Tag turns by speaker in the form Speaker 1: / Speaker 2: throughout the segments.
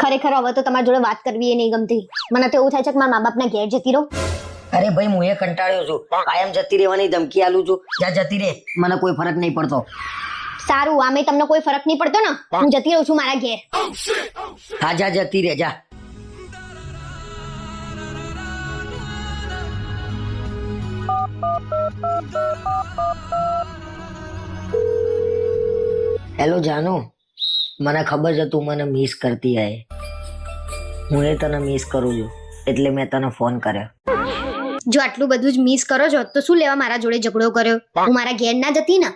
Speaker 1: ખરેખર હવે તો તમારી જોડે વાત કરવી એ નહીં ગમતી. મને તો એવું થાય છે કે મારા મા બાપના ઘેર જતી રહો.
Speaker 2: અરે ભાઈ હું એ કંટાળ્યો છું. કાયમ જતી રહેવાની ધમકી આલું છું. જા જતી રે મને કોઈ ફરક નહીં પડતો.
Speaker 1: સારું આમે તમને કોઈ ફરક નહીં પડતો ને? હું જતી રહું છું મારા ઘેર.
Speaker 2: હા જા જતી રે જા. હેલો જાનુ. મને ખબર છે તું મને મિસ કરતી આય. હું એ તને મિસ કરું છું એટલે મેં તને ફોન કર્યો.
Speaker 1: જો આટલું બધું જ મિસ કરો છો તો શું લેવા મારા જોડે ઝઘડો કર્યો? હું મારા ઘેર ના જતી ને?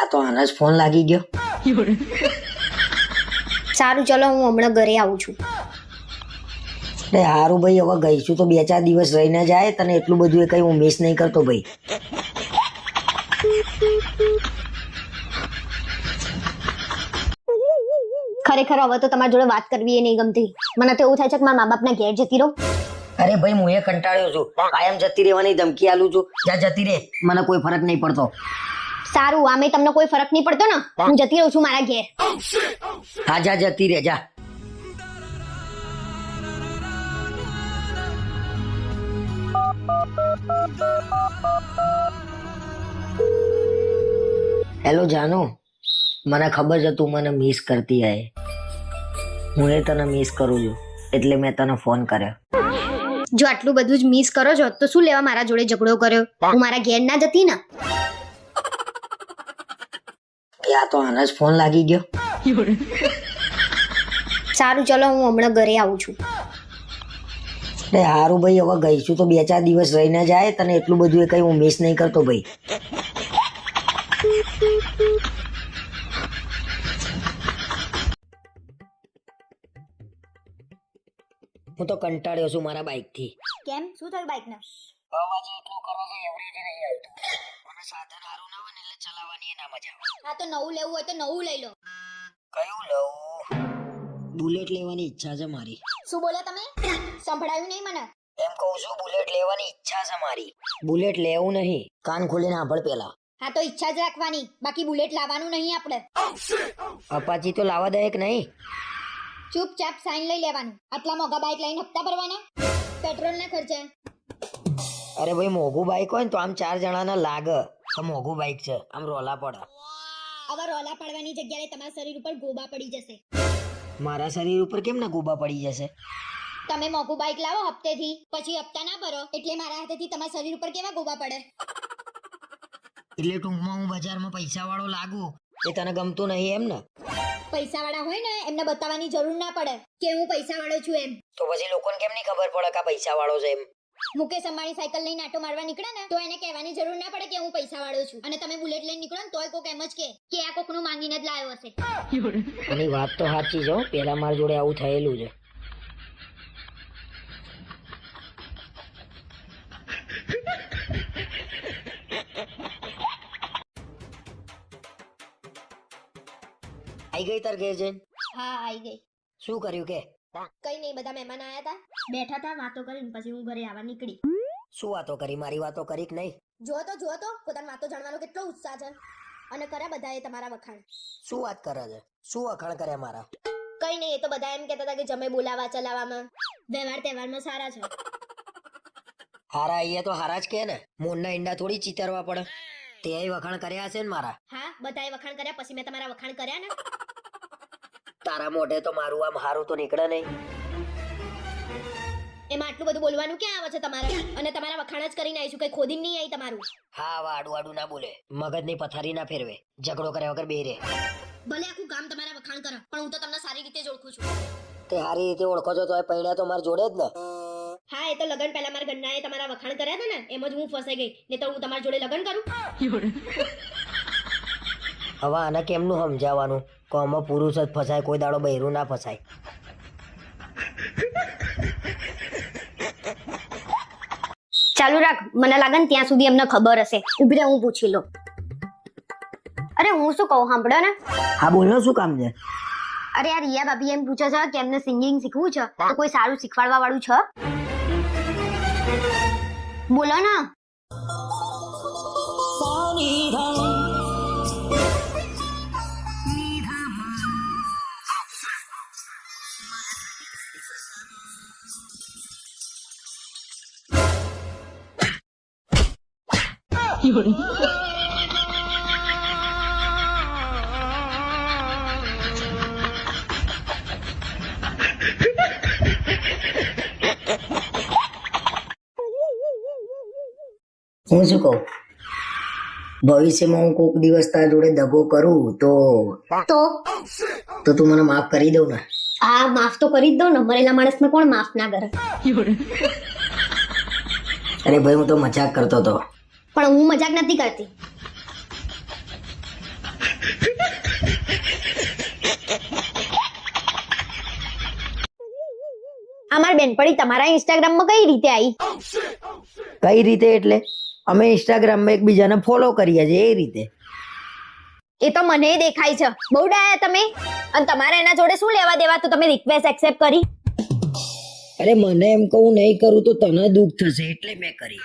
Speaker 2: આ તો આને જ ફોન લાગી ગયો.
Speaker 1: સારું ચલો હું હમણાં ઘરે આવું છું.
Speaker 2: સારું ભાઈ હવે ગઈ છું તો બે ચાર દિવસ રહીને જાય તને એટલું બધું એ કઈ હું મિસ નહીં કરતો ભાઈ.
Speaker 1: ખરેખર હવે તો તમારી જોડે વાત કરવી એ નહીં ગમતી. મને તો એવું થાય છે કે મારા મા બાપના ઘેર જતી રહો.
Speaker 2: અરે ભાઈ હું એ કંટાળ્યો છું. કાયમ જતી રહેવાની ધમકી આલું છું. જા જતી રે મને કોઈ ફરક નહીં પડતો.
Speaker 1: સારું આમે તમને કોઈ ફરક નહીં પડતો ને? હું જતી રહું છું મારા ઘેર.
Speaker 2: હા જા જતી રે જા. હેલો જાનુ. મને ખબર છે તું મને મિસ કરતી હે હું એ તને મિસ કરું છું એટલે મેં તને ફોન કર્યો.
Speaker 1: જો આટલું બધું જ મિસ કરો છો તો શું લેવા મારા જોડે ઝઘડો કર્યો? હું મારા ઘેર ના જતી ને?
Speaker 2: આ તો આને જ ફોન લાગી ગયો.
Speaker 1: સારું ચલો હું હમણાં ઘરે આવું છું.
Speaker 2: સારું ભાઈ હવે ગઈ છું તો બે ચાર દિવસ રહીને જાય તને એટલું બધું એ કઈ હું મિસ નહીં કરતો ભાઈ. તો કંટાળ્યો છું મારા બાઇકથી
Speaker 1: કેમ? શું થયું બાઈક ને
Speaker 2: અવાજ એટલો કરો છો એવરેજ નહીં આવતું. મને સાધન સારું ના હોય ને એટલે ચલાવવાની ના મજા આવે.
Speaker 1: હા તો નવું લેવું હોય તો નવું લઈ લો.
Speaker 2: કયું લઉં? બુલેટ લેવાની ઈચ્છા છે મારી.
Speaker 1: શું બોલ્યા તમે? સંભળાયું નહીં મને?
Speaker 2: એમ કહું છું બુલેટ લેવાની ઈચ્છા છે મારી. બુલેટ લેવું નહીં કાન ખોલીને સાંભળ પેલા
Speaker 1: હા તો ઈચ્છા જ રાખવાની. બાકી બુલેટ લાવવાનું નહીં આપણે.
Speaker 2: અપાચી તો લાવવા દે કે નહીં.
Speaker 1: ચૂપચાપ સાઈન લઈ લેવાનું. આટલા મોંઘા બાઇક લઈને હપ્તા ભરવાના? પેટ્રોલના ખર્ચા.
Speaker 2: અરે ભાઈ મોઘું બાઇક હોય ને તો આમ ચાર જણાના લાગે. તો મોઘું બાઇક છે. આમ રોલા પડે.
Speaker 1: આવા રોલા પાડવાની જગ્યાએ તમારા શરીર ઉપર ગોબા પડી જશે.
Speaker 2: મારા શરીર ઉપર કેમ ના ગોબા પડી જશે?
Speaker 1: તમે મોંઘું બાઇક લાવો હપ્તેથી પછી હપ્તા ના ભરો એટલે મારા હાથેથી તમારા શરીર ઉપર કેવા ગોબા પડે?
Speaker 2: એટલે ટૂંકમાં હું બજારમાં પૈસા વાળો લાગુ. એ તને ગમતું નહીં એમ ને?
Speaker 1: પૈસા વાળા હોય ને એમને બતાવવાની જરૂર ના પડે કે હું પૈસા વાળો છું એમ.
Speaker 2: તો પછી લોકોને કેમ નહીં ખબર પડે કે આ પૈસા વાળો છે એમ?
Speaker 1: મુકેશ અંબાણી સાયકલ લઈને આટો મારવા નીકળે ને તો એને કહેવાની જરૂર ના પડે કે હું પૈસા વાળો છું. અને તમે બુલેટ લઈને નીકળો ને તોય કોક એમ જ કે કે આ કોકનું માંગીને જ લાવ્યો હશે.
Speaker 2: એની વાત તો સાચી છે પેલા મારા જોડે આવું થયેલું છે. આઈ ગઈ તાર ઘેર જઈને?
Speaker 1: હા આવી ગઈ.
Speaker 2: શું કર્યું કે?
Speaker 1: કઈ નહીં બધા મહેમાન આયા હતા બેઠા હતા વાતો કરીને પછી હું ઘરે આવવા નીકળી.
Speaker 2: શું વાતો કરી? મારી વાતો કરી કે નહીં?
Speaker 1: જો તો જો તો. પોતાની વાતો જાણવાનો કેટલો ઉત્સાહ છે. અને કર્યા બધાએ તમારા વખાણ.
Speaker 2: શું વાત કરે છે? શું વખાણ કર્યા મારા?
Speaker 1: કઈ નહીં એ તો બધા એમ કહેતા હતા કે જમે બોલાવા ચલાવવામાં વ્યવહાર તહેવારમાં સારા છે.
Speaker 2: હારા અહીંયા તો હારા જ કે ને. મોરના ઈંડા થોડી ચીતરવા પડે. તે વખાણ કર્યા છે ને મારા?
Speaker 1: હા બધાએ વખાણ કર્યા પછી મેં તમારા વખાણ કર્યા ને?
Speaker 2: તારા મોઢે તો મારું આમ હારું તો નીકળે નહીં.
Speaker 1: એમાં આટલું બધું બોલવાનું ક્યાં આવે છે તમારે? અને તમારા વખાણ જ કરીને આવીશું કઈ ખોદીને નહીં આવી તમારું?
Speaker 2: હા વાડું આડું ના બોલે. મગજની પથારી ના ફેરવે. ઝઘડો કર્યા વગર બે રે
Speaker 1: ભલે આખું ગામ તમારા વખાણ કરે પણ હું તો તમને સારી રીતે જ ઓળખું છું.
Speaker 2: તે સારી રીતે ઓળખો છો તો એ પૈણા તો માર જોડે જ ને.
Speaker 1: હા એ તો લગન પહેલા મારા ઘરનાએ તમારા વખાણ કર્યા હતા ને એમ જ હું ફસાઈ ગઈ. નહીં તો હું તમારા જોડે લગન કરું.
Speaker 2: હવે આને કેમનું સમજાવવાનું? કોમાં પુરુષ જ ફસાય કોઈ દાડો બહેરું ના ફસાય.
Speaker 1: ચાલુ રાખ મને લાગે ને ત્યાં સુધી એમને ખબર હશે. ઊભી રહે હું પૂછી લઉં. અરે હું શું કહું સાંભળો ને.
Speaker 2: હા બોલો શું કામ છે?
Speaker 1: અરે યાર રિયા ભાભી એમ પૂછે છે કે એમને સિંગિંગ શીખવું છે? તો કોઈ સારું શીખવાડવા વાળું છે? બોલો ને.
Speaker 2: હું શું કહું? ભવિષ્યમાં હું કોક દિવસ તારા જોડે દગો કરું તો?
Speaker 1: તો?
Speaker 2: તો તું મને માફ કરી દઉં ને.
Speaker 1: આ માફ તો કરી જ દઉં ને. મરેલા માણસને કોણ માફ ના કરે?
Speaker 2: અરે ભાઈ હું તો મજાક કરતો હતો.
Speaker 1: પણ હું મજાક નથી કરતી. અમાર બેનપણી તમારા ઇન્સ્ટાગ્રામમાં કઈ રીતે આવી
Speaker 2: કઈ રીતે એટલે? અમે ઇન્સ્ટાગ્રામમાં એકબીજાને ફોલો કરીએ છીએ એ રીતે.
Speaker 1: એ તો મને દેખાય છે. બહુ ડાયા તમે. અને તમારે એના જોડે શું લેવા દેવા? તો તમે રિક્વેસ્ટ એક્સેપ્ટ કરી.
Speaker 2: અરે મને એમ કહું નહીં કરું તો તને દુઃખ થશે એટલે મેં કરી.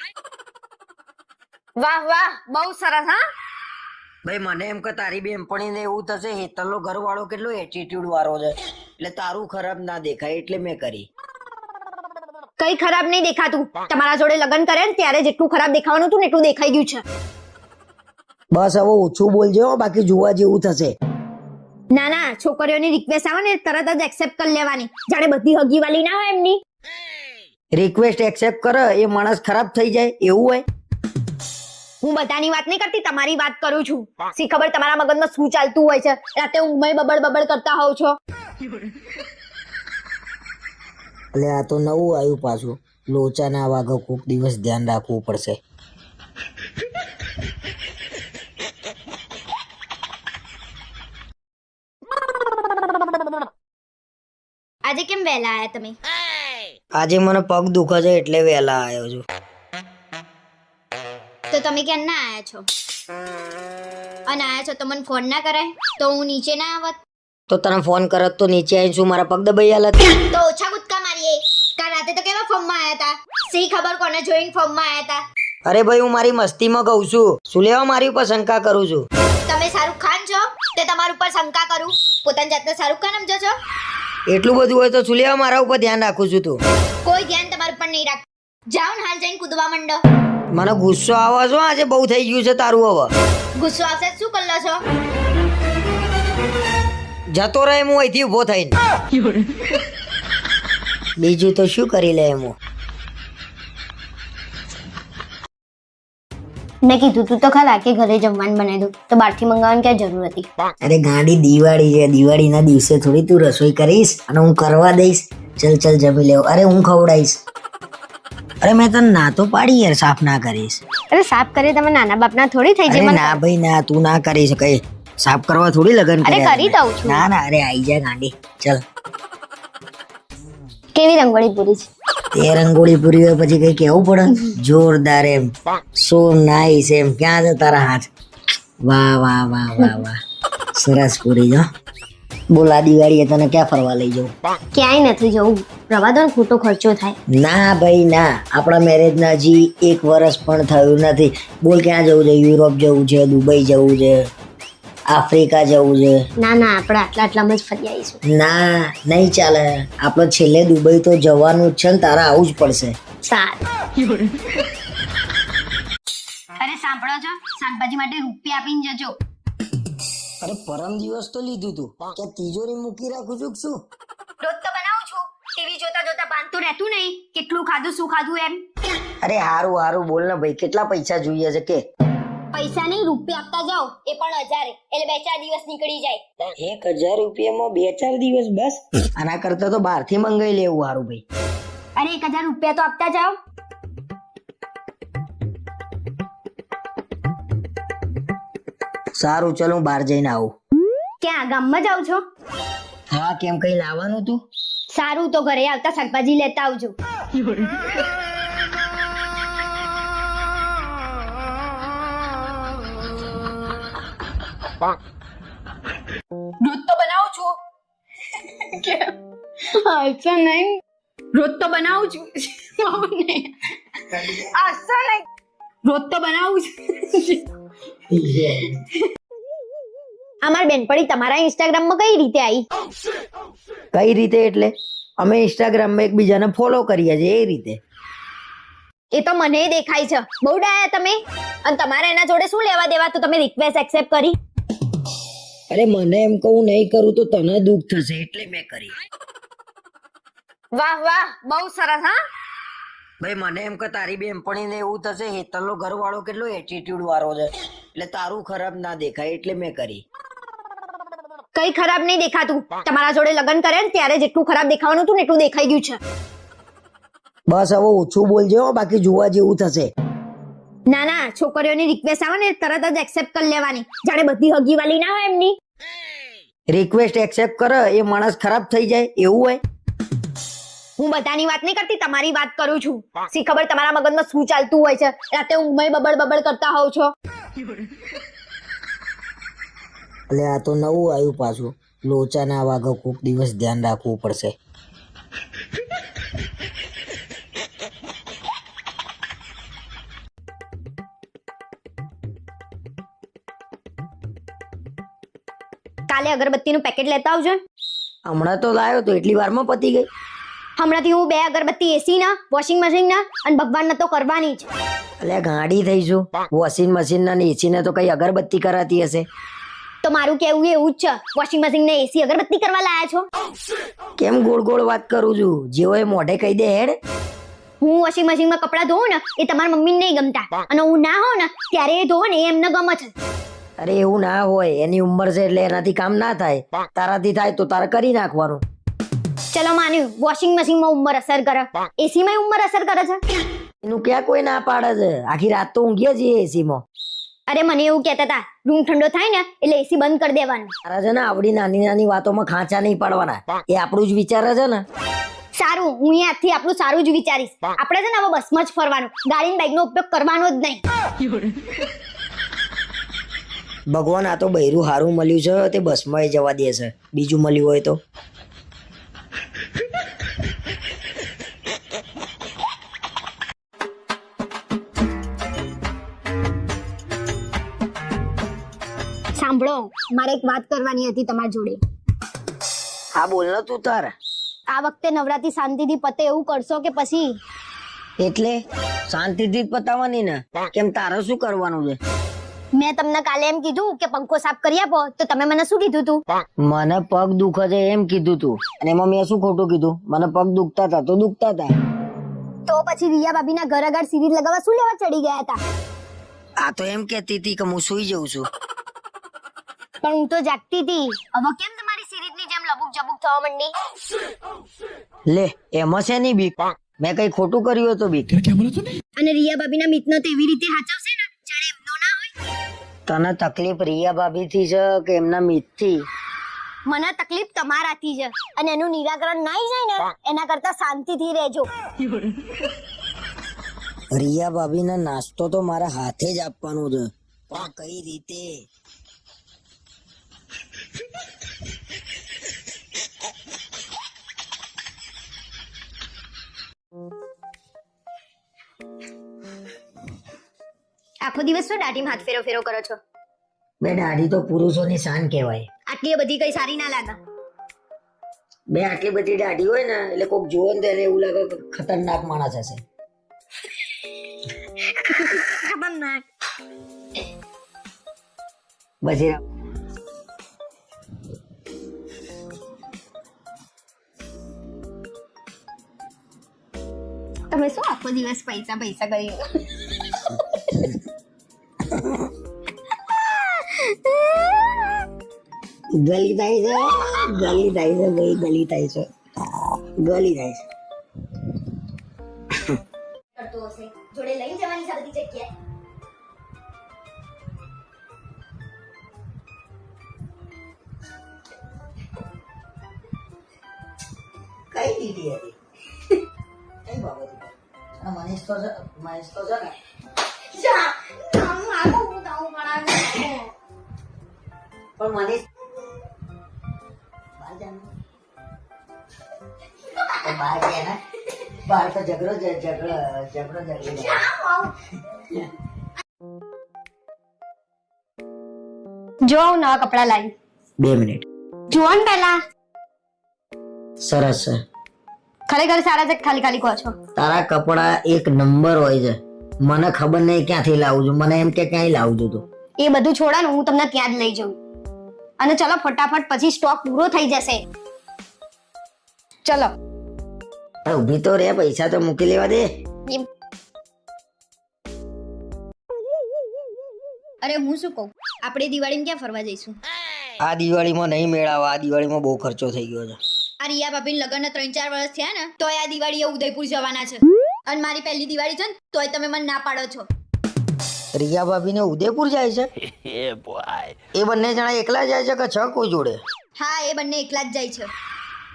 Speaker 1: વાહ વાહ બહુ સરસ હા?
Speaker 2: ભાઈ મને એમ કે તારી બેનપણીને એવું થશે હેતલનો ઘરવાળો કેટલો એટીટ્યુડ વાળો છે. એટલે તારું ખરાબ ના દેખાય એટલે મેં કરી.
Speaker 1: કઈ ખરાબ નહીં દેખાતું. તમારા જોડે લગ્ન કરે ને ત્યારે જેટલું ખરાબ દેખાવાનું હતું ને એટલું દેખાઈ ગયું છે.
Speaker 2: બસ હવે ઓછું બોલજો બાકી જોવા જેવું થશે.
Speaker 1: ના ના છોકરીઓની રિક્વેસ્ટ આવે ને તરત જ એક્સેપ્ટ કરી લેવાની. જાણે બધી હગી વાલી ના હોય એમની.
Speaker 2: રિક્વેસ્ટ એક્સેપ્ટ કરે એ માણસ ખરાબ થઈ જાય એવું હોય?
Speaker 1: હું બધાની વાત નહીં કરતી તમારી વાત કરું છું. સી ખબર તમારા મગજમાં શું ચાલતું હોય છે? રાતે ઊંઘમાં બબડ બબડ કરતા હોવ છો.
Speaker 2: એટલે આ તો નવું આવ્યું પાછું. લોચાના વાઘો કોક દિવસ ધ્યાન રાખવું પડશે.
Speaker 1: આજે કેમ વહેલા આયા તમે?
Speaker 2: આજે મને પગ દુખે છે એટલે વહેલા આવ્યો છું.
Speaker 1: તો તમે ક્યાં ના આવ્યા છો? અને આવ્યા છો તો મને ફોન ના કરાય? તો હું નીચે ના આવત?
Speaker 2: તો તને ફોન કરત તો નીચે આવીને શું મારા પગ દબાઈ હાલત
Speaker 1: તો ઓછા કૂદકા મારીએ. કાલ રાતે તો કેવા ફોર્મમાં આવ્યા હતા સી ખબર કોને જોઈને ફોર્મમાં આવ્યા હતા
Speaker 2: અરે ભાઈ હું મારી મસ્તીમાં કહું છું. શું લેવા મારી ઉપર શંકા કરું છું?
Speaker 1: તમે શાહરુખ ખાન છો? તે તમારા ઉપર શંકા કરું. પોતાની જાતને શાહરુખ ખાન સમજો છો?
Speaker 2: એટલું બધું હોય તો શું લેવા મારા ઉપર ધ્યાન રાખું છું તું?
Speaker 1: કોઈ ધ્યાન તમારું ઉપર નહીં રાખ જાઓ હાલ જઈને કૂદવા માંડો.
Speaker 2: મને ગુસ્સો આવે છે? આજે બહુ થઈ ગયું છે તારું હવે.
Speaker 1: ગુસ્સો આવશે શું કરલો છો?
Speaker 2: જતો રહે હું અહીંથી ઊભો થઈને. બીજું તો શું કરી લે એમ હું?
Speaker 1: મેં કીધું તું તો ખરા કે ઘરે જમવાનું બનાવી દઉં. તો બહારથી મંગાવવાની ક્યાં જરૂર હતી?
Speaker 2: અરે ગાડી દિવાળી છે. દિવાળીના દિવસે થોડી તું રસોઈ કરીશ અને હું કરવા દઈશ. ચલ ચલ જમી લેવ. અરે હું ખવડાવીશ. અરે મેં તને ના તો પાડી યાર સાફ ના કરીશ.
Speaker 1: અરે સાફ કરી તમે નાના બાપના થોડી થઈ
Speaker 2: જાય ના ભાઈ ના તું ના કરી શકે સાફ કરવા થોડી લગન
Speaker 1: અરે કરી દઉં છું.
Speaker 2: ના ના અરે આઈ જા ગાંડી ચલ.
Speaker 1: કેવી રંગોળી પૂરી છે?
Speaker 2: તે રંગોળી પૂરી હોય પછી કઈ કેવું પડે? જોરદાર એમ સો નાઈસ એમ ક્યાં છે તારા હાથ? વાહ વાહ વાહ વાહ વાહ. સરસ પૂરી જો બોલ આ દિવાળીએ તને ક્યાં ફરવા લઈ જવું?
Speaker 1: ક્યાંય નથી જવું. રવા દો ખોટો ખર્ચો થાય.
Speaker 2: ના ભાઈ ના. આપણા મેરેજના હજી એક વર્ષ પણ થયું નથી. બોલ ક્યાં જવું છે? યુરોપ જવું છે દુબઈ જવું છે આફ્રિકા જવું છે?
Speaker 1: ના ના આપણે આટલા આટલામાં જ ફરી આવીશું.
Speaker 2: ના નહીં ચાલે. આપણે છેલ્લે દુબઈ તો જવાનું જ છે ને તારા આવું જ પડશે.
Speaker 1: સારું. અરે સાંભળો છો? શાકભાજી માટે રૂપિયા આપીને જજો.
Speaker 2: અરે પરમ દિવસ તો લીધું તું. કે તિજોરી મૂકી રાખું છું કે શું?
Speaker 1: રોજ તો બનાવું છું. ટીવી જોતા જોતા બાંધતું રહેતું નહીં. કેટલું ખાધું શું ખાધું એમ?
Speaker 2: અરે હારું હારું બોલ ને ભાઈ કેટલા પૈસા જોઈએ છે કે?
Speaker 1: પૈસા નહીં રૂપિયા આપતા જાઓ. એ પણ હજારે. એટલે બે ચાર દિવસ નીકળી જાય.
Speaker 2: એક હજાર રૂપિયામાં બે ચાર દિવસ બસ. આના કરતા તો બહારથી મંગાઈ લેવું હારું ભાઈ.
Speaker 1: અરે એક હજાર રૂપિયા તો આપતા જાઓ.
Speaker 2: સારું ચલ હું બહાર જઈને આવું.
Speaker 1: ક્યાં ગામમાં જાવ છો?
Speaker 2: હા કેમ કઈ લાવવાનું તું?
Speaker 1: સારું તો ઘરે આવતા શાકભાજી લેતા આવજો. રોજ તો બનાવું છું. હાલશો નહીં. રોજ તો બનાવું છું. હાલશો નહીં. રોજ તો બનાવું છું. અમાર બેનપણી તમારા ઇન્સ્ટાગ્રામમાં કઈ રીતે આવી
Speaker 2: કઈ રીતે એટલે? અમે ઇન્સ્ટાગ્રામમાં એકબીજાને ફોલો કરીએ છીએ એ રીતે.
Speaker 1: એ તો મને દેખાય છે. બહુ ડાયા તમે? અને તમારે એના જોડે શું લેવા દેવા? તો તમે રિક્વેસ્ટ એક્સેપ્ટ કરી.
Speaker 2: અરે મને એમ કહું નહીં કરું તો તને દુઃખ થશે એટલે મેં કરી.
Speaker 1: વાહ વાહ બહુ સરસ હા?
Speaker 2: ભાઈ મને એમ કે તારી બેનપણીને એવું થશે હેતલનો ઘરવાળો કેટલો એટીટ્યુડ વાળો છે. એટલે તારું ખરાબ ના દેખાય એટલે મેં કરી.
Speaker 1: કઈ ખરાબ નહીં દેખાતું. તમારા જોડે લગ્ન કરે ને ત્યારે જેટલું ખરાબ દેખાવાનું હતું ને એટલું દેખાઈ ગયું છે.
Speaker 2: બસ હવે ઓછું બોલજો હો, બાકી જોવા જેવું થશે.
Speaker 1: ના ના છોકરીઓની રિક્વેસ્ટ આવે ને તરત જ એક્સેપ્ટ કરી લેવાની. જાણે બધી હગી વાલી ના હોય એમની.
Speaker 2: રિક્વેસ્ટ એક્સેપ્ટ કરે એ માણસ ખરાબ થઈ જાય એવું હોય?
Speaker 1: હું બધાની વાત નહીં કરતી તમારી વાત કરું છું. સી ખબર તમારા મગજમાં શું ચાલતું હોય છે? રાતે ઊંઘમાં બબડ બબડ કરતા હોવ છો.
Speaker 2: એટલે આ તો નવું આવ્યું પાછું. લોચા ના કોક દિવસ ધ્યાન રાખવું પડશે.
Speaker 1: કાલે અગરબત્તીનું પેકેટ લેતા આવજો
Speaker 2: હમણાં તો લાવ્યો તો એટલી વારમાં પતી ગઈ.
Speaker 1: હમણાંથી હું બે અગરબત્તી એસી ના વોશિંગ મશીન ના અને ભગવાન તો કરવાની જ.
Speaker 2: એટલે ગાડી થઈશું વોશિંગ મશીન ના એસી ને તો કઈ અગરબત્તી કરાતી હશે?
Speaker 1: તો મારું કેવું એવું જ છે. વોશિંગ મશીન ને એસી અગરબત્તી કરવા લાયા છો?
Speaker 2: કેમ ગોળ ગોળ વાત કરું છું? જેવો એ મોઢે કહી દે હેડ.
Speaker 1: હું વોશિંગ મશીનમાં કપડાં ધોઉં ને એ તમારા મમ્મીને નહીં ગમતા. અને હું ના હોઉં ને ત્યારે એ ધોઉં ને એ એમને ગમે છે.
Speaker 2: અરે એવું ના હોય. એની ઉંમર છે એટલે એનાથી કામ ના થાય. તારાથી થાય તો તારે કરી નાખવાનું.
Speaker 1: ચલો માન્યું વોશિંગ મશીનમાં ઉંમર અસર કરે. એસીમાં ઉંમર અસર કરે છે?
Speaker 2: એનું ક્યાં કોઈ ના પાડે છે? આખી રાત તો ઊંઘીએ છીએ એસીમાં
Speaker 1: અરે મને એવું કહેતા હતા રૂમ ઠંડો થાય ને એટલે એસી બંધ કરી દેવાનું.
Speaker 2: તારા છે ને આવડી નાની નાની વાતોમાં ખાંચા નહીં પાડવાના. એ આપણું જ વિચાર છે ને.
Speaker 1: સારું હું અહીંયાથી આપણું સારું જ વિચારીશ. આપણે છે ને હવે બસમાં જ ફરવાનું. ગાડી બાઇક નો ઉપયોગ કરવાનો જ નહીં.
Speaker 2: ભગવાન આ તો બૈરું હારું મળ્યું છે તે બસમાં જવા દે છે. બીજું મળ્યું હોય તો.
Speaker 1: સાંભળો મારે એક વાત કરવાની હતી તમારી જોડે.
Speaker 2: હા બોલ ને તું તાર.
Speaker 1: આ વખતે નવરાત્રી શાંતિથી પતે એવું કરશો કે પછી?
Speaker 2: એટલે? શાંતિથી પતાવવાની ને? કેમ તારે શું કરવાનું છે?
Speaker 1: મેં તમને કાલે એમ કીધું કે પંખો સાફ કરી આપો તો તમે મને શું કીધું તું?
Speaker 2: મને પગ દુખે છે એમ કીધું તું. અને એમાં મેં શું ખોટું કીધું? મને પગ દુખતા હતા તો દુખતા હતા.
Speaker 1: તો પછી રિયા ભાભીના ઘર આગળ સિરીઝ લગાવવા શું લેવા ચડી ગયા હતા?
Speaker 2: આ તો એમ કહેતી હતી કે હું સુઈ જઉં છું.
Speaker 1: પણ હું તો જાગતી હતી. હવે કેમ તમારી સિરીઝની જેમ લબુક જબુક થવા માંડી?
Speaker 2: લે એમાં છે નહીં બીક. મેં કઈ ખોટું કર્યું હતું બીક?
Speaker 1: અને રિયા બાબીના મિતનો તો એવી રીતે હાચવશે ને? જાણે એમનો ના હોય.
Speaker 2: તને તકલીફ રિયા ભાભી થી છે કે એમના મિતથી
Speaker 1: મને તકલીફ તમારાથી છે. અને એનું નિરાકરણ નહીં જાય ને એના કરતા શાંતિથી રહેજો.
Speaker 2: રિયા ભાભીને નાસ્તો તો મારા હાથે જ આપવાનો છે. પણ કઈ રીતે?
Speaker 1: આખો દિવસ શું દાઢીમાં હાથ ફેરો ફેરો કરો છો.
Speaker 2: બે દાઢી તો પુરુષોની શાન કહેવાય.
Speaker 1: આટલી બધી કઈ સારી ના લાગે.
Speaker 2: બે આટલી બધી દાઢી હોય ને એટલે કોક જોવે ને ત્યારે એવું લાગે ખતરનાક માણસ હશે.
Speaker 1: ખતરનાક
Speaker 2: પછી
Speaker 1: દિવસ પૈસા પૈસા કરી
Speaker 2: ગલી થાય છે ગલી થાય છે ભાઈ ગલી થાય છે ગલી થાય છે તો બહાર ગયા ને બહાર તો ઝઘડો જ- ઝઘડો ઝઘડો
Speaker 1: જો હું નવા કપડા લાવી.
Speaker 2: બે મિનિટ.
Speaker 1: જુઓ ને પહેલા.
Speaker 2: સરસ છે.
Speaker 1: ખરેખર સારા છે ખાલી ખાલી કહો છો?
Speaker 2: તારા કપડા એક નંબર હોય છે. મને ખબર નહીં ક્યાંથી લાવું છું. મને એમ કે ક્યાંય લાવું છું તું.
Speaker 1: એ બધું છોડાનું હું તમને ત્યાં જ લઈ જઉં. અને ચલો ફટાફટ પછી સ્ટોક પૂરો થઈ જશે. ચલો.
Speaker 2: ઊભી ઊભી તો રે પૈસા તો મૂકી લેવા દે.
Speaker 1: અરે હું શું કહું? આપણે દિવાળીમાં ક્યાં ફરવા જઈશું?
Speaker 2: આ દિવાળીમાં નહીં મેળાવા આ દિવાળીમાં બહુ ખર્ચો થઈ ગયો છે.
Speaker 1: આ રિયા ભાભી લગ્ન ત્રણ ચાર વર્ષ થયા ને તોય આ દિવાળીએ ઉદયપુર જવાના છે. અને મારી પહેલી દિવાળી છે ને તોય તમે મને ના પાડો છો.
Speaker 2: રિયા ભાભી ને ઉદયપુર જાય છે? એ બંને જણા એકલા જાય છે કે છ કોઈ જોડે?
Speaker 1: હા એ બંને એકલા જ જાય છે.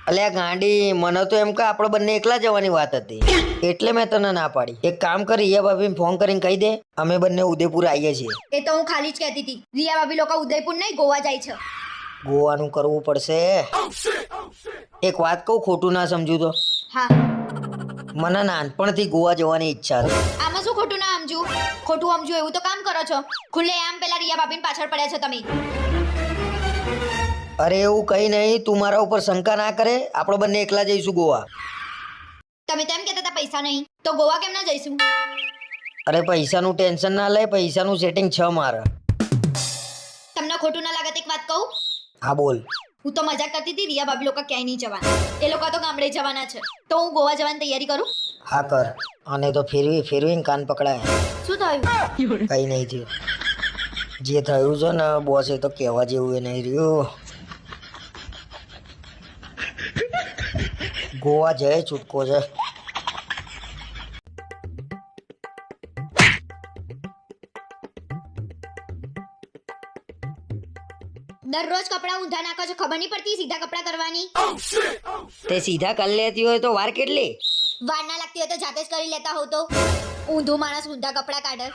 Speaker 2: અલ્યા ગાંડી મને તો એમ કે આપણે બંને એકલા જવાની વાત હતી. એટલે મેં તને ના પાડી. એક કામ કર રિયા ભાભી ફોન કરીને કહી દે. અમે બંને ઉદયપુર આવીએ છીએ.
Speaker 1: એ તો હું ખાલી જ કહેતી હતી. રિયા ભાભી લોકો ઉદયપુર નહીં ગોવા જાય છે.
Speaker 2: ગોવાનું કરવું પડશે. એક વાત કહું ખોટું ના સમજુ તો?
Speaker 1: હા.
Speaker 2: મને નાનપણથી ગોવા જવાની ઈચ્છા છે.
Speaker 1: આમાં શું ખોટું ના સમજુ? ખોટું સમજુ એવું તો કામ કરો છો. ખુલ્લે આમ પેલા રિયા બાપીન પાછળ પડ્યા છો તમે.
Speaker 2: અરે એવું કઈ નહીં તું મારા ઉપર શંકા ના કરે. આપણે બંને એકલા જઈશું ગોવા.
Speaker 1: તમે તેમ કહેતા હતા પૈસા નહીં. તો ગોવા કેમ ના જઈશું?
Speaker 2: અરે પૈસાનું ટેન્શન ના લે પૈસાનું સેટિંગ છ મારે.
Speaker 1: તમને ખોટું ના લાગે એક વાત કહું.
Speaker 2: હા બોલ.
Speaker 1: હું તો મજાક કરતી હતી રિયા ભાભી લોકો ક્યાંય નહીં જવાના. એ લોકો તો ગામડે જવાના છે. તો હું ગોવા જવાની તૈયારી કરું?
Speaker 2: હા કર. અને તો ફેરવી ફેરવીને કાન પકડાય.
Speaker 1: શું થયું?
Speaker 2: કઈ નહીં થયું. જે થયું છે ને બોસ એ તો કહેવા જેવું એ નહીં રહ્યું. ગોવા જય છૂટકો છે
Speaker 1: દરરોજ કપડાં ઊંધા નાખો છો ખબર નહીં પડતી સીધા કપડાં કરવાની?
Speaker 2: તે સીધા કરી લેતી હોય તો વાર કેટલી?
Speaker 1: વાર ના લાગતી હોય તો જાતે જ કરી લેતા હોવ તો. ઊંધું માણસ ઊંધા કપડાં કાઢે.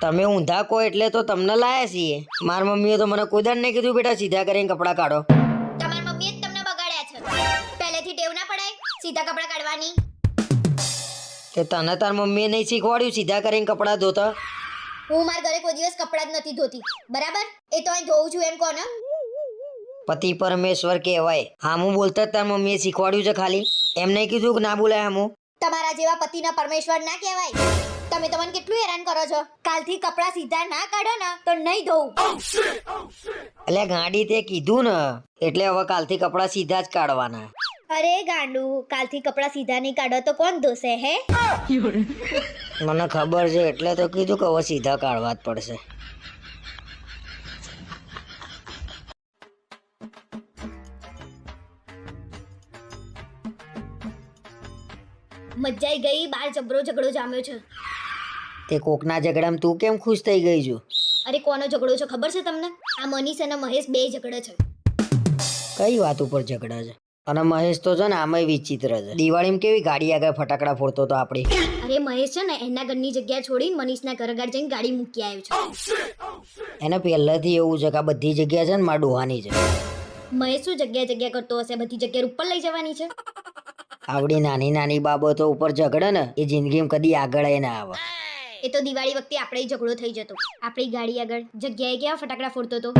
Speaker 2: તમે ઊંધા કો એટલે તો તમને લાયા છીએ. માર મમ્મીએ તો મને કુદર નહીં કીધું બેટા સીધા કરીને કપડાં કાઢો.
Speaker 1: તમારી મમ્મીએ જ તમને બગાડ્યા છે. પહેલેથી ટેવ ના પડાય સીધા કપડાં કાઢવાની?
Speaker 2: તે તને તાર મમ્મીએ નહીં શીખવાડ્યું સીધા કરીને કપડાં ધોતા.
Speaker 1: હું મારા ઘરે કોઈ દિવસ કપડાં જ નથી ધોતી. બરાબર? એ તો અહીં ધોઉં છું એમ કોને
Speaker 2: પતિ પરમેશ્વર કહેવાય. હામું બોલતા તાર મમ્મીએ શીખવાડ્યું છે ખાલી. એમને કીધું કે ના બોલાય હામું.
Speaker 1: તમારા જેવા પતિના પરમેશ્વર ના કહેવાય. તમે તમને કેટલું હેરાન કરો છો. કાલથી કપડાં સીધા ના કાઢો ને તો નહીં ધોઉં
Speaker 2: એટલે ગાડી તે કીધું ને. એટલે હવે કાલથી કપડાં સીધા જ કાઢવાના.
Speaker 1: અરે ગાંડુ કાલથી કપડા સીધા નહીં કાઢો તો કોણ ધોશે હે?
Speaker 2: મને ખબર છે એટલે તો કીધું કે હવે સીધા કાઢવા જ પડશે.
Speaker 1: મજાઈ ગઈ બાર જબરો ઝઘડો જામ્યો છે.
Speaker 2: તે કોકના ઝઘડામાં તું કેમ ખુશ થઈ ગઈ છું?
Speaker 1: અરે કોનો ઝઘડો છે ખબર છે તમને? આ મનીષ અને મહેશ બે ઝઘડે છે.
Speaker 2: કઈ વાત ઉપર ઝઘડા છે? અને મહેશ તો છે ને આમાંય વિચિત્ર છે. દિવાળીમાં કેવી ગાડી આગળ ફટાકડા ફોડતો તો આપણી
Speaker 1: અરે મહેશ છે ને એના ઘરની જગ્યા છોડીને મનીષના ઘર આગળ જઈને ગાડી મૂકી આવ્યો છે.
Speaker 2: એને પહેલેથી એવું છે કે આ બધી જગ્યા છે ને મારા ડોહાની છે.
Speaker 1: મહેશ શું જગ્યા જગ્યા કરતો હશે? બધી જગ્યા ઉપર લઈ જવાની છે?
Speaker 2: આવડી નાની નાની બાબતો ઉપર ઝઘડે ને એ જિંદગીમાં કદી આગળ ના આવે.
Speaker 1: એ તો દિવાળી વખતે આપણે ઝઘડો થઈ જતો. આપણી ગાડી આગળ જગ્યાએ ક્યાં ફટાકડા ફોડતો હતો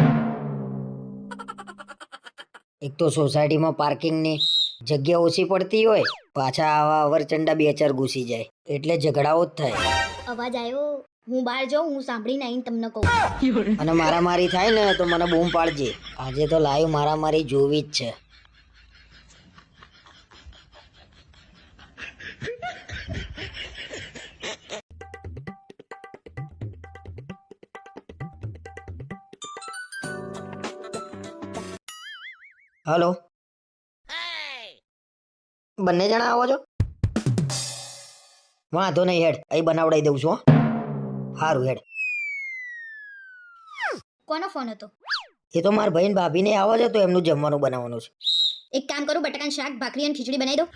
Speaker 2: એક તો સોસાયટીમાં પાર્કિંગની જગ્યા ઓછી પડતી હોય પાછા આવા અવરચંડા બે ચાર ઘૂસી જાય. એટલે ઝઘડાઓ જ થાય.
Speaker 1: અવાજ આવ્યો હું બહાર જાઉં હું સાંભળીને આવીને તમને કહું.
Speaker 2: અને મારામારી થાય ને તો મને બૂમ પાડજે. આજે તો લાઈવ મારામારી જોવી જ છે. હલો. બંને જણા આવો છો? વાંધો નહીં હેડ. અહીં બનાવડાવી દઉં છું હો. સારું હેડ.
Speaker 1: કોનો ફોન હતો?
Speaker 2: એ તો મારા ભાઈ ભાભીને આવે છે તો એમનું જમવાનું બનાવવાનું છે.
Speaker 1: એક કામ કરું બટાકાનું શાક ભાખરી અને ખીચડી બનાવી દો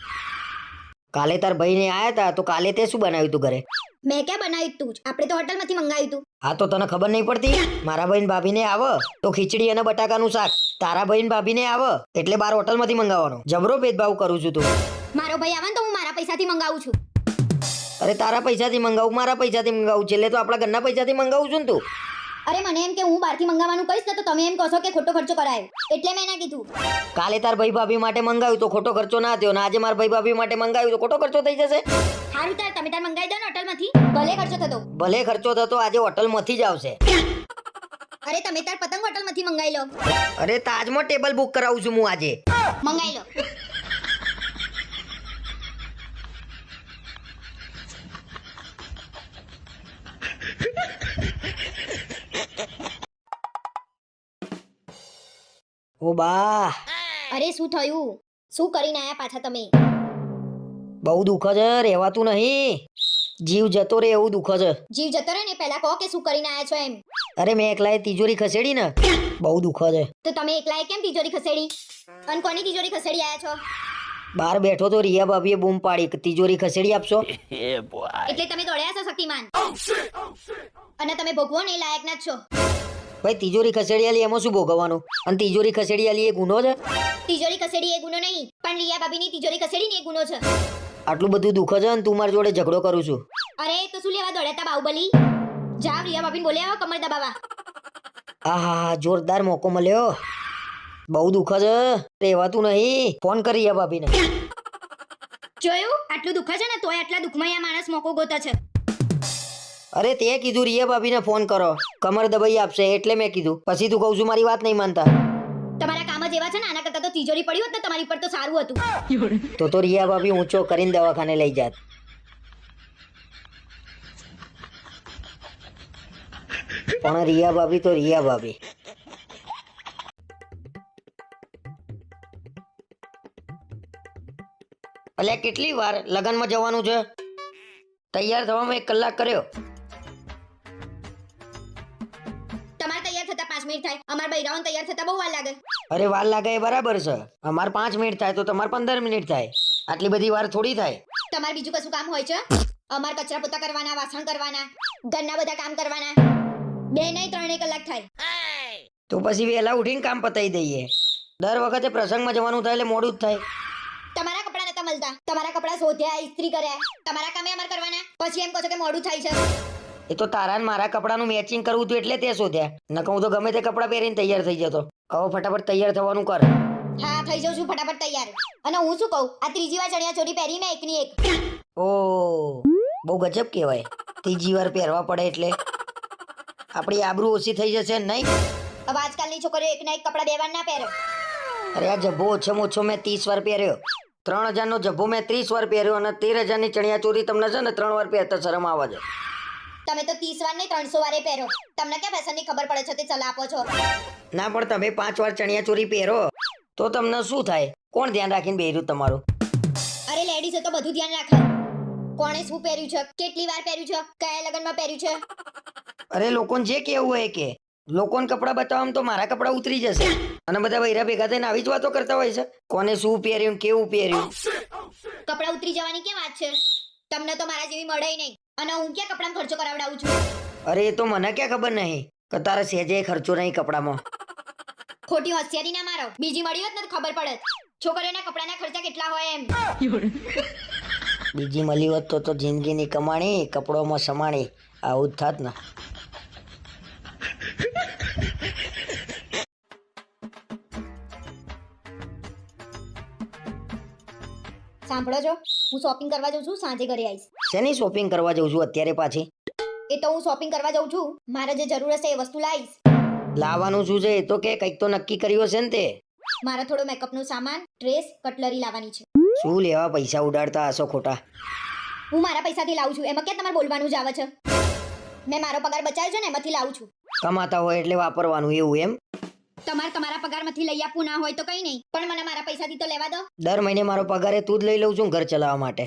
Speaker 2: કાલે તાર ભાઈને આવ્યા હતા તો કાલે તે શું બનાવ્યું તું ઘરે?
Speaker 1: મેં ક્યાં બનાવ્યું તું જ? આપણે તો હોટલમાંથી મંગાવ્યું તું.
Speaker 2: હા તો તને ખબર નહીં પડતી? મારા ભાઈ ભાભીને આવે. તો ખીચડી અને બટાકાનું શાક. તારા ભાઈ ભાભીને આવે. એટલે બાર હોટલમાંથી મંગાવવાનો. જબરો ભેદભાવ કરું છું તું.
Speaker 1: મારો ભાઈ આવે ને તો હું મારા પૈસાથી મંગાવું છું.
Speaker 2: અરે તારા પૈસાથી મંગાવું મારા પૈસાથી મંગાવું? છેલ્લે તો આપણા ઘરના પૈસાથી મંગાવું છું ને તું.
Speaker 1: અરે મને એમ કે હું બહારથી મંગાવવાનું કહીશ ને તો તમે એમ કહો છો કે ખોટો ખર્ચો કરાયો. એટલે મેં ના કીધું.
Speaker 2: કાલે તાર ભાઈ ભાભી માટે મંગાવ્યું તો ખોટો ખર્ચો ના થયો ને આજે મારા ભાઈ ભાભી માટે મંગાવ્યું તો ખોટો ખર્ચો થઈ જશે?
Speaker 1: સારું તાર તમે તાર મંગાવી દો ને હોટલમાંથી. ભલે ખર્ચો થતો.
Speaker 2: ભલે ખર્ચો થતો આજે હોટલમાંથી જ આવશે.
Speaker 1: અરે તમે તાર પતંગ હોટલમાંથી મંગાવી લો.
Speaker 2: અરે તાજમાં ટેબલ બુક કરાવું છું હું આજે.
Speaker 1: મંગાવી લો.
Speaker 2: ઓ બા.
Speaker 1: અરે શું થયું? શું કરીને આયા પાછા તમે?
Speaker 2: બહુ દુઃખ છે રહેવાતું નહીં. જીવ જતો રે એવું દુઃખ છે.
Speaker 1: જીવ જતો રે ને પહેલા કહો કે શું કરીને આયા છો એમ.
Speaker 2: અરે મેં એકલાએ તિજોરી ખસેડી ને. બહુ દુઃખ છે.
Speaker 1: તો તમે એકલાએ કેમ તિજોરી ખસેડી? અને કોની તિજોરી ખસેડી આયા છો?
Speaker 2: બહાર બેઠો તો રિયા ભાભીએ બૂમ પાડી કે તિજોરી ખસેડી આપશો.
Speaker 1: એટલે તમે દોડ્યા છો શક્તિમાન. અને તમે ભોગવો ને એ લાયકના જ છો.
Speaker 2: ભાઈ તિજોરી ખસેડી આલી એમાં શું ભોગવવાનું? અને તિજોરી ખસેડી આલી એ ગુનો છે?
Speaker 1: તિજોરી ખસેડી એ ગુનો નહીં પણ રિયા ભાભીની તિજોરી ખસેડી ને એ ગુનો છે.
Speaker 2: આટલું બધું દુઃખ છે અને તું મારી જોડે ઝઘડો કરું છું.
Speaker 1: અરે તો શું લેવા દોડ્યા તા બાહુબલી? જાવ રિયા ભાભીને બોલે આવો કમર દબાવા
Speaker 2: આહા હા જોરદાર મોકો મળ્યો. બહુ દુઃખ છે. રહેવાતું નહીં. ફોન કરી રિયા ભાભીને
Speaker 1: જોયું? આટલું દુઃખ છે ને તોય આટલા દુઃખમાં આ માણસ મોકો ગોતા છે.
Speaker 2: અરે તે કીધું રિયા ભાભીને ફોન કરો. કમર દબાઈ આપશે એટલે મેં કીધું. પછી તું કહું છું મારી વાત નહીં માનતા.
Speaker 1: તમારા કામ જ એવા છે ને આના કરતા તો તિજોરી પડી હોત ને તમારી પર તો સારું હતું.
Speaker 2: તો તો રિયા ભાભી ઊંચો કરીને દવાખાને લઈ જાત. પણ રિયા ભાભી તો રિયા ભાભી. અલ્યા કેટલી વાર લગ્નમાં જવાનું છે? તૈયાર થવામાં એક કલાક કર્યો.
Speaker 1: અમારા બૈરાઓને તૈયાર થતા બહુ વાર લાગે.
Speaker 2: અરે વાર લાગે એ બરાબર છે. અમારે પાંચ મિનિટ થાય તો તમારે પંદર મિનિટ થાય. આટલી બધી વાર થોડી થાય.
Speaker 1: તમારે બીજું કશું કામ હોય છે? અમારે કચરા પોતા કરવાના વાસણ કરવાના ઘરના બધા કામ કરવાના. બે નહીં ત્રણેય કલાક થાય.
Speaker 2: તો પછી વહેલા ઉઠીને કામ પતાવી દઈએ. દર વખતે પ્રસંગમાં જવાનું થાય એટલે મોડું જ થાય.
Speaker 1: તમારા કપડા નતા મળતા તમારા કપડા શોધ્યા ઇસ્ત્રી કર્યા. તમારા કામે અમારે કરવાના. પછી એમ કહો છો કે મોડું થાય છે.
Speaker 2: એ તો તારા મારા કપડાનું મેચિંગ કરવું હતું એટલે તે શોધ્યા. નકર હું તો ગમે તે કપડાં પહેરીને તૈયાર થઈ જતો. હવે ફટાફટ તૈયાર થવાનું કર.
Speaker 1: હા થઈ જાઉં છું ફટાફટ તૈયાર. અને હું શું કહું? આ ત્રીજી વાર ચણિયા ચોરી પહેરી મેં એકની એક.
Speaker 2: ઓ બહુ ગજબ કહેવાય. ત્રીજી વાર પહેરવા પડે એટલે. આપણી આબરૂ ઓછી થઈ જશે નહીં?
Speaker 1: હવે આજકાલની છોકરીઓ એકના એક કપડા બે વાર ના પહેરે.
Speaker 2: અરે આ જબ્બો ઓછામાં ઓછો મેં ત્રીસ વાર પહેર્યો. ત્રણ હજારનો જબ્બો મેં ત્રીસ વાર પહેર્યો અને તેર હજારની ચણિયા ચોરી તમને છે ને ત્રણ વાર પહેરતા શરમ આવે છે.
Speaker 1: તમે તો ત્રીસ વાર નહીં ત્રણસો વારે પહેરો. તમને ક્યાં ફેશનની ખબર પડે છે તે સલાહ આપો છો?
Speaker 2: ના પણ તમે પાંચ વાર ચણિયા ચોરી પહેરો તો તમને શું થાય? કોણ ધ્યાન રાખીને બેર્યું તમારું?
Speaker 1: અરે લેડીઝે તો બધું ધ્યાન રાખે. કોણે શું પહેર્યું છે? કેટલી વાર પહેર્યું છે? કયા લગ્નમાં પહેર્યું છે?
Speaker 2: અરે લોકોને જે કેવું હોય કે. લોકોને કપડાં બતાવવામાં તો મારા કપડાં ઉતરી જશે. અને બધા વૈરા ભેગા થઈને આવી જ વાતો કરતા હોય છે. કોને શું પહેર્યું કેવું પહેર્યું?
Speaker 1: કપડા ઉતરી જવાની કેમ વાત છે? તમને તો મારા જેવી મળે નહીં. અને હું ક્યાં કપડાં ખર્ચો કરાવડાવું છું?
Speaker 2: અરે એ તો મને ક્યાં ખબર નહીં કે તારે સહેજે ખર્ચો નહીં કપડામાં.
Speaker 1: ખોટી હોશિયારી ના મારો. બીજી મળી હોત ને તો ખબર પડે છોકરીઓના કપડાના ખર્ચા કેટલા હોય એમ.
Speaker 2: બીજી મળી હોત તો તો જિંદગીની કમાણી કપડોમાં સમાણી. આવું જ થાત ને.
Speaker 1: સાંભળો છો હું શોપિંગ કરવા જઉં છું સાંજે ઘરે આવીશ.
Speaker 2: શેની શોપિંગ કરવા જઉં છું અત્યારે પાછી?
Speaker 1: એ તો હું શોપિંગ કરવા જઉં છું. મારે જે જરૂર હશે એ વસ્તુ લાવીશ.
Speaker 2: લાવવાનું શું છે? એ તો કે કંઈક તો નક્કી કર્યું હશે ને તે.
Speaker 1: મારે થોડો મેકઅપનું સામાન ડ્રેસ કટલરી લાવવાની છે.
Speaker 2: શું લેવા પૈસા ઉડાડતા હશો ખોટા?
Speaker 1: હું મારા પૈસાથી લાવું છું. એમાં ક્યાં તમારે બોલવાનું જ આવે છે? મેં મારો પગાર બચાવ્યો છે ને એમાંથી લાવું છું.
Speaker 2: કમાતા હોય એટલે વાપરવાનું એવું એમ?
Speaker 1: તમારે તમારા પગારમાંથી લઈ આપવું ના હોય તો કઈ નહીં. પણ મને મારા પૈસાથી તો લેવા દો.
Speaker 2: દર મહિને મારો પગાર તું જ લઈ લઉં છું ઘર ચલાવવા માટે.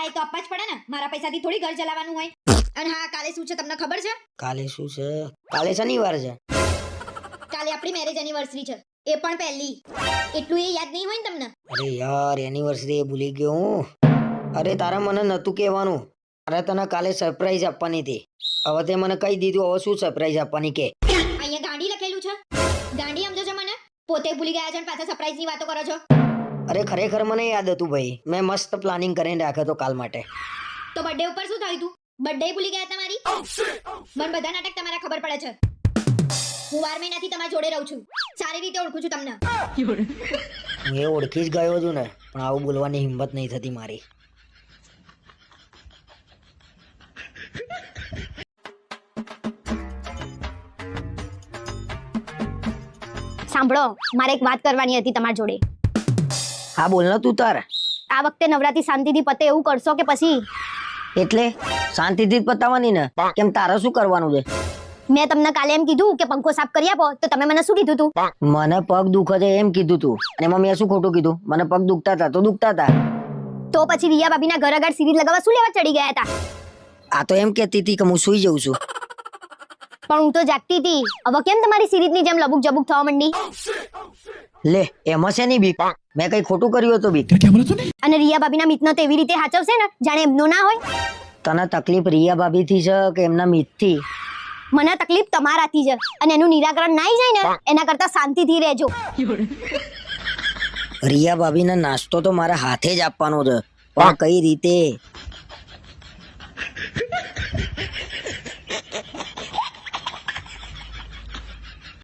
Speaker 1: હા એ તો આપવા જ પડે ને. મારા પૈસાથી થોડી ઘર ચલાવવાનું હોય. અને હા કાલે શું છે તમને ખબર છે?
Speaker 2: કાલે શું છે? કાલે શનિવાર છે.
Speaker 1: કાલે આપણી મેરેજ એનિવર્સરી છે. એ પણ પહેલી. એટલું એ યાદ નહીં હોય ને તમને?
Speaker 2: અરે યાર એનિવર્સરી એ ભૂલી ગયો હું. અરે તારા મને નતું કહેવાનું. અરે તને કાલે સરપ્રાઈઝ આપવાની હતી. હવે તે મને કહી દીધું હવે શું સરપ્રાઈઝ આપવાની કે?
Speaker 1: અહીંયા ગાંડી લખેલું છે. ગાંડી સમજો છો મને? પોતે ભૂલી ગયા છે અને પાછા સરપ્રાઈઝની વાતો કરો છો?
Speaker 2: અરે ખરેખર મને યાદ હતું ભાઈ. મેં મસ્ત પ્લાનિંગ કરીને રાખ્યો હતો કાલ માટે.
Speaker 1: તો બર્થડે ઉપર શું થયું તું? બર્થડે ભૂલી ગયા તમારી? મને બધા નાટક તમારા ખબર પડે છે. હું બાર મહિનાથી તમારા જોડે રહું છું. સારી રીતે ઓળખું છું તમને.
Speaker 2: હું એ ઓળખી જ ગયો છું ને પણ આવું બોલવાની હિંમત નહીં થતી મારી.
Speaker 1: સાંભળો મારે એક વાત કરવાની હતી તમારી જોડે.
Speaker 2: હા બોલ ને તું તાર.
Speaker 1: આ વખતે નવરાત્રી શાંતિથી પતે એવું કરશો કે પછી?
Speaker 2: એટલે? શાંતિથી જ પતાવવાની ને? કેમ તારે શું કરવાનું છે?
Speaker 1: મેં તમને કાલે એમ કીધું કે પંખો સાફ કરી આપો તો તમે મને શું કીધું તું?
Speaker 2: મને પગ દુખે છે એમ કીધું તું. અને એમાં મેં શું ખોટું કીધું? મને પગ દુખતા હતા તો દુખતા હતા.
Speaker 1: તો પછી રિયા ભાભીના ઘર આગળ સિરીઝ લગાવવા શું લેવા ચડી ગયા હતા?
Speaker 2: આ તો એમ કહેતી હતી કે હું સુઈ જઉં છું.
Speaker 1: પણ હું તો જાગતી હતી. હવે કેમ તમારી સિરીઝની જેમ લબુક જબુક થવા માંડી?
Speaker 2: લે એમાં છે નહીં બીક. મેં કઈ ખોટું કર્યું હતું બીક?
Speaker 1: અને રિયા ભાભીના મિતનો તો એવી રીતે હાચવશે ને જાણે એમનું ના હોય?
Speaker 2: તને તકલીફ રિયા ભાભી થી છે કે એમના મિતથી
Speaker 1: મને તકલીફ તમારાથી છે. અને એનું નિરાકરણ નાઈ જાય ને એના કરતા શાંતિથી રહેજો.
Speaker 2: રિયા ભાભીને નાસ્તો તો મારા હાથે જ આપવાનો છે. પણ કઈ રીતે?